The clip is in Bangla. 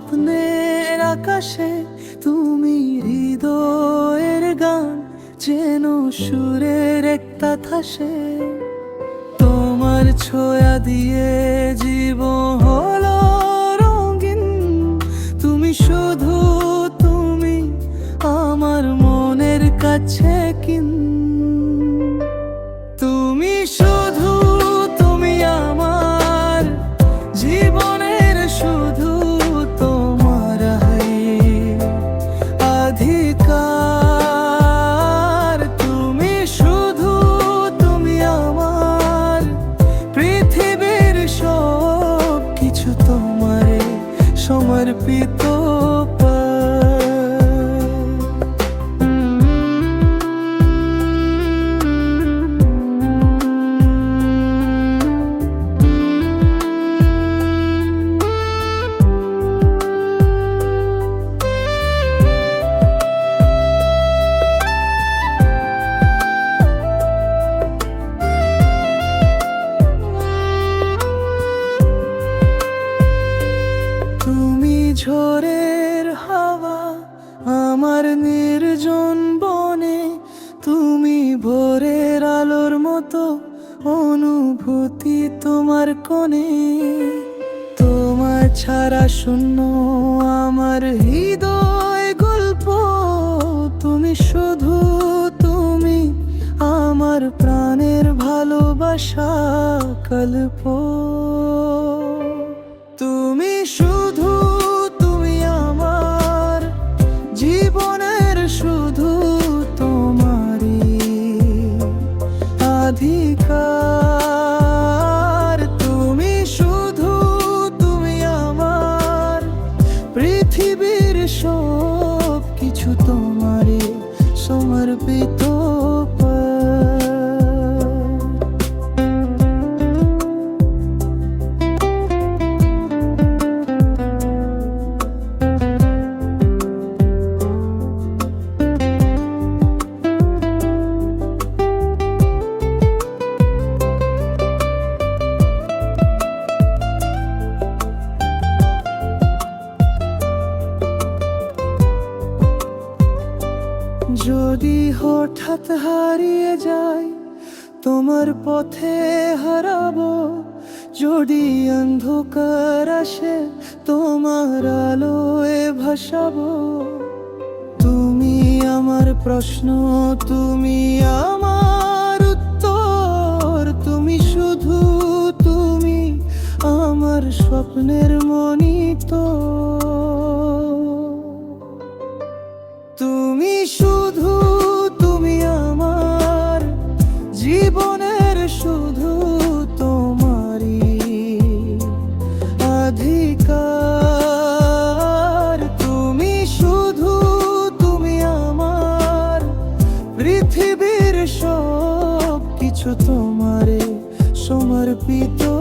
দিনের আকাশে তুমি হৃদয়ের গান, যেন সুরের একটা থাসে তোমার ছোঁয়া দিয়ে জীবন হলো রঙিন। তুমি শুধু তুমি আমার মনের কাছে কিন। অনুভূতি তোমার কোণে, তোমার ছাড়া শূন্য আমার হৃদয় গল্প। তুমি শুধু তুমি আমার প্রাণের ভালোবাসা কল্প। তুমি শুধু তুমি আমার জীবনের যদি হঠাৎ হারিয়ে যাই তোমার পথে হারাবো। যদি অন্ধকার আসে, তোমার আলোয় ভাসাবো। তুমি আমার প্রশ্ন, তুমি আমার উত্তর। তুমি শুধু, তুমি আমার স্বপ্নের মনিতর তোমারে সমর্পিত